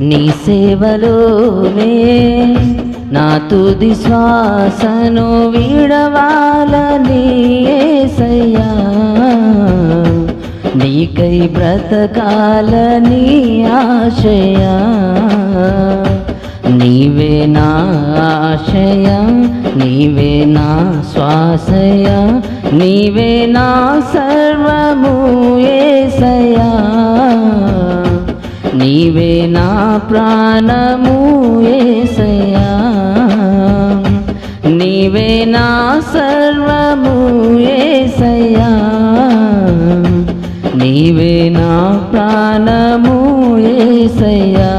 నీ సేవలోనే నా తుది శ్వాసను విడవాలని ఏసయ్యా. నీకై బ్రతకాలని ఆశయా. నీవే నా ఆశయ నీవే నా శ్వాసయ నీవే నా సర్వము ఏసయా నీవే నా ప్రాణము ఏసయా నీవే నా సర్వము ఏసయా నీవే నా ప్రాణము ఏసయ్యా.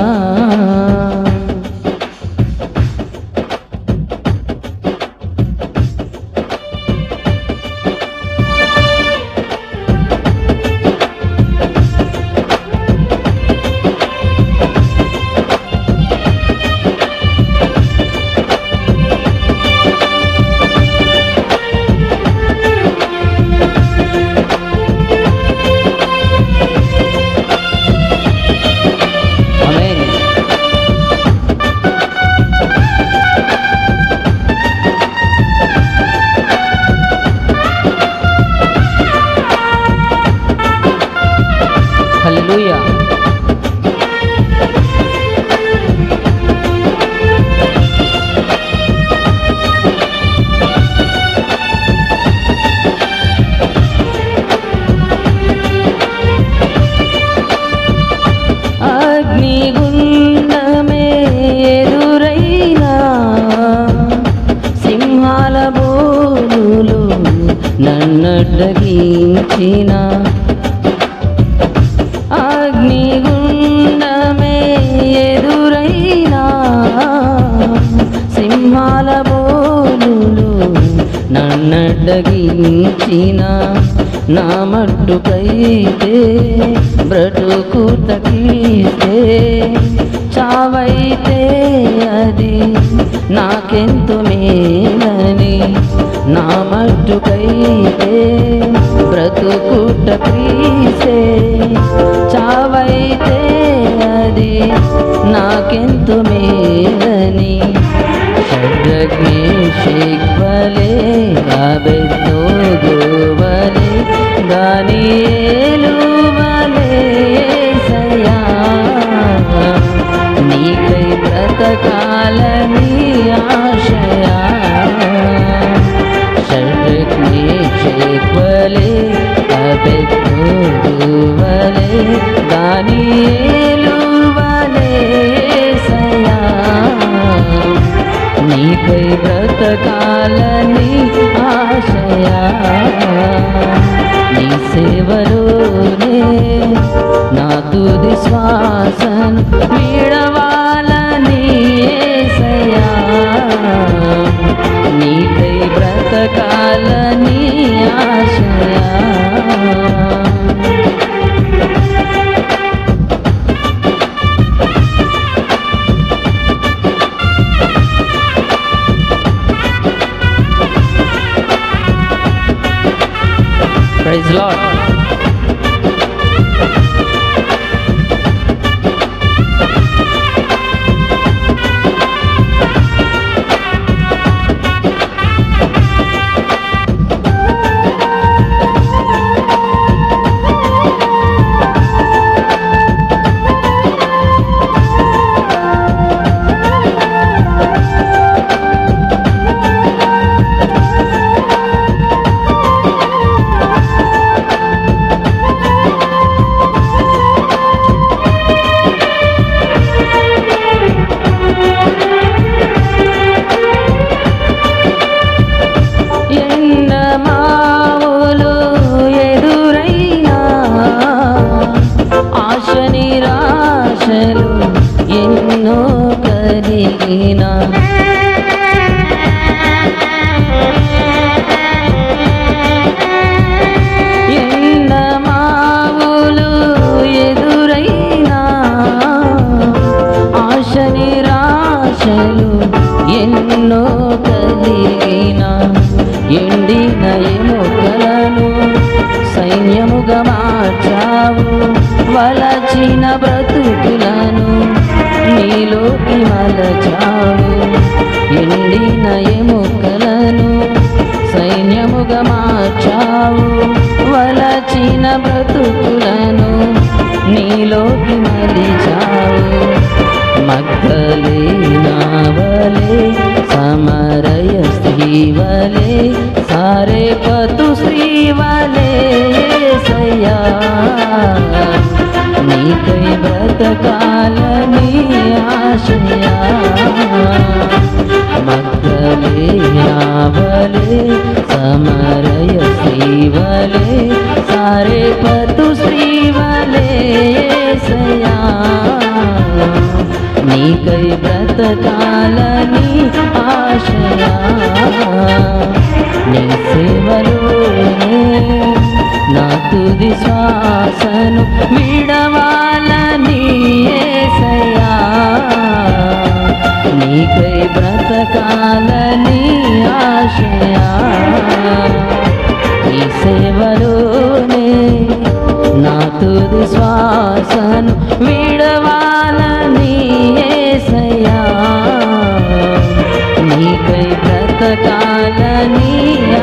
నన్నడ్డగించిన అగ్నిగుండమే ఎదురైనా సింహాల బోలులు నన్నడ్డగించిన నా మట్టుకైతే బ్రతుకు చావైతే అది నాకెంతు మేలని నా మట్టుకైతే బ్రతుకుట క్రీసే చావైతే అది నాకెంత మేలని? షడ్రగ్ని షేక్వలే అబెద్దోగోవలే దానియేలువలే సయా. నీకై బ్రతకాలని నీకై బ్రతకాలని ఆశయా. నీ సేవలోనే నా తుది శ్వాస ప్రైజ్ లాడ్ ఎన్నో కలిగిన ఎండిన ఎముకలను సైన్యముగా మార్చావు. వలచిన బ్రతుకులను నీలోకి మలచావు. ఎండిన ఎముకలను సైన్యముగా మార్చావు. వలచిన బ్రతుకులను నీలోకి మలిచావు. మగ్గలేనావలే श्रीवाले सारे पतु श्रीवाले सया। नीकै व्रतकालनी आशया। मगले यावले समरय श्रीवले सारे पतु నా తుది శ్వాసను విడవాలని ఏసయ్యా నీకై బ్రతకాలని ఆశయా. ఈ సేవలోనే నా తుది శ్వాసను విడవాలని ఏసయ్యా నీకై బ్రతకాలని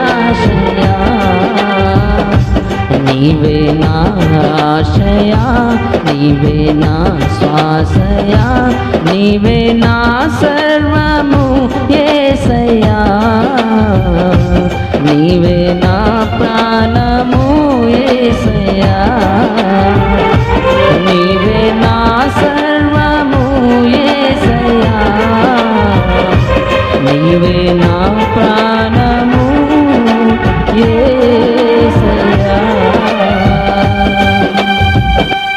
ఆశయా. నీవే నా ఆశయా నీవే నా శ్వాసయా నీవే నా సర్వము.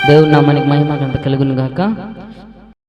దేవుడు దేవుని నామానికి మహిమ గంట కలుగును గాక.